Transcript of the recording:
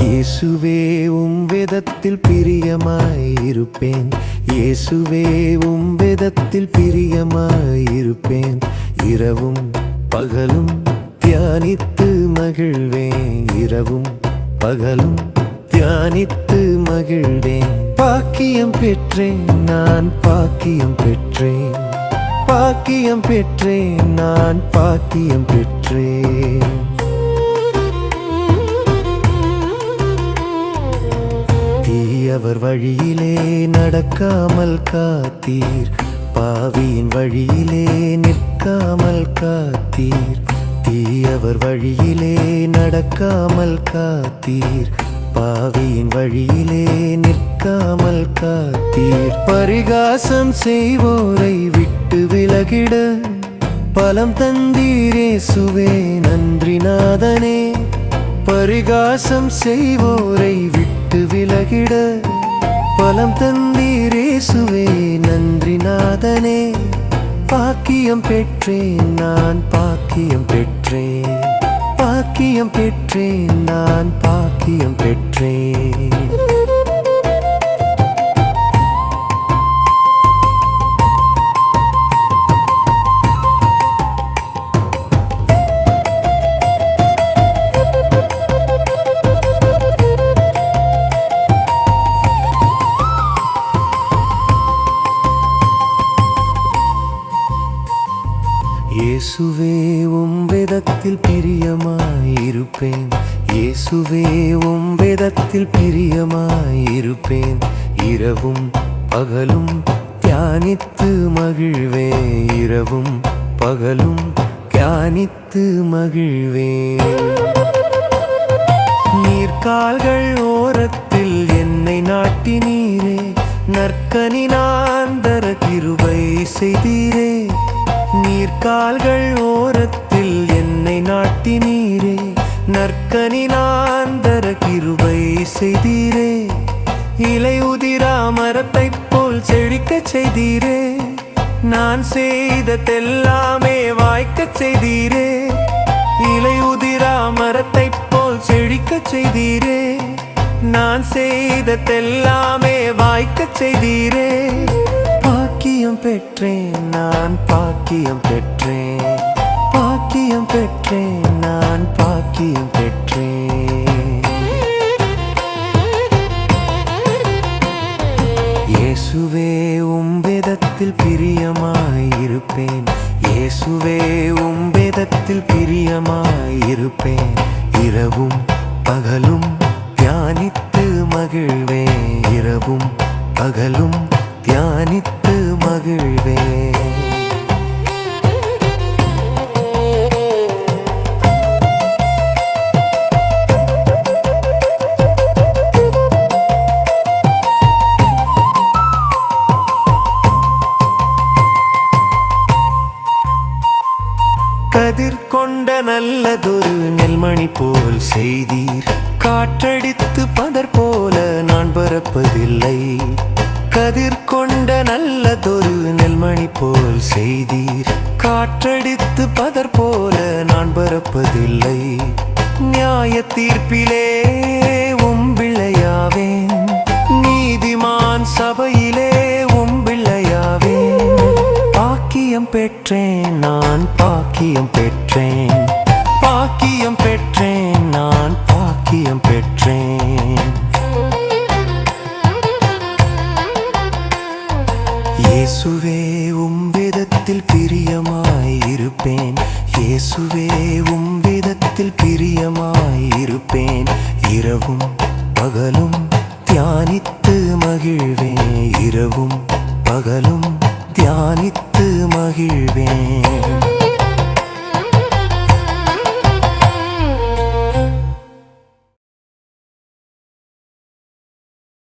இயேசுவே உம் வேதத்தில் பிரியமாயிருப்பேன். இயேசுவே உம் வேதத்தில் பிரியமாயிருப்பேன். இரவும் பகலும் தியானித்து மகிழ்வேன். இரவும் பகலும் தியானித்து மகிழ்வேன். பாக்கியம் பெற்றேன் நான் பாக்கியம் பெற்றேன். பாக்கியம் பெற்றேன் நான் பாக்கியம் பெற்றேன். தீயவர் வழியிலே நடக்காமல் காத்தீர். பாவியின் வழியிலே நிற்காமல் காத்தீர். தீயவர் வழியிலே நடக்காமல் காத்தீர். பாவியின் வழியிலே நிற்காமல் காத்தீர். பரிகாசம் செய்வோரை விட்டு விலகிட பலம் தந்தீரே சுவே நன்றி நாதனே. பரிகாசம் செய்வோரை விட்டு விலகிட பலம் தந்தீரேசுவே நன்றி நாதனே. பாக்கியம் பெற்றேன் நான் பாக்கியம் பெற்றேன். பாக்கியம் பெற்றேன் நான் பாக்கியம் பெற்றேன். இயேசுவே உம் வேதத்தில் பிரியமாயிருப்பேன். இயேசுவே உம் வேதத்தில் பிரியமாயிருப்பேன். இரவும் பகலும் தியானித்து மகிழ்வேன். இரவும் பகலும் தியானித்து மகிழ்வேன். நீர்கால்கள் ஓரத்தில் என்னை நாட்டினீரே. நற்கனி நாந்தர கிருபை செய்தீரே. நீர்கால்கள் ஓரத்தில் என்னை நாட்டி நீரே நற்கனி நாந்தர கிருபை செய்தீரே. இலை உதிரா மரத்தைப் போல் செழிக்க செய்தீரே. நான் செய்ததெல்லாமே வாய்க்க செய்தீரே. இலை உதிரா மரத்தைப் போல் செழிக்க செய்தீரே. நான் செய்ததெல்லாமே வாய்க்க செய்தீரே. பெற்றேன் நான் பாக்கியம் பெற்றேன். பாக்கியம் பெற்றேன் நான் பாக்கியம் பெற்றேன். இயேசுவே உம் வேதத்தில் பிரியமாயிருப்பேன். இயேசுவே உம் வேதத்தில் பிரியமாயிருப்பேன். இரவும் பகலும் தியானித்து மகிழ்வேன். இரவும் பகலும் தியானித்து மகிழ்வேன். கதிர் கொண்ட நல்லதொரு நெல்மணி போல் செய்தீர். காற்றடித்து பதர் போல நான் பரப்பதில்லை கதிர் கொண்ட நல்லதொரு நெல்மணி போல் செய்தீர். காற்றடித்து பதர் போல நான் பரப்பதில்லை. நியாய தீர்ப்பிலே உம்பிள்ளையாவேன் நீதிமான் சபையிலே உம்பிள்ளையாவேன் பாக்கியம் பெற்றேன் நான் பாக்கியம் பெற்றேன். பாக்கியம் பெற்றேன் நான் பாக்கியம் பெற்றேன். இயேசுவே உம் வேதத்தில் பிரியமாயிருப்பேன். இயேசுவே உம் வேதத்தில் பிரியமாயிருப்பேன். இரவும் பகலும் தியானித்து மகிழ்வேன். இரவும் பகலும் தியானித்து மகிழ்வேன்.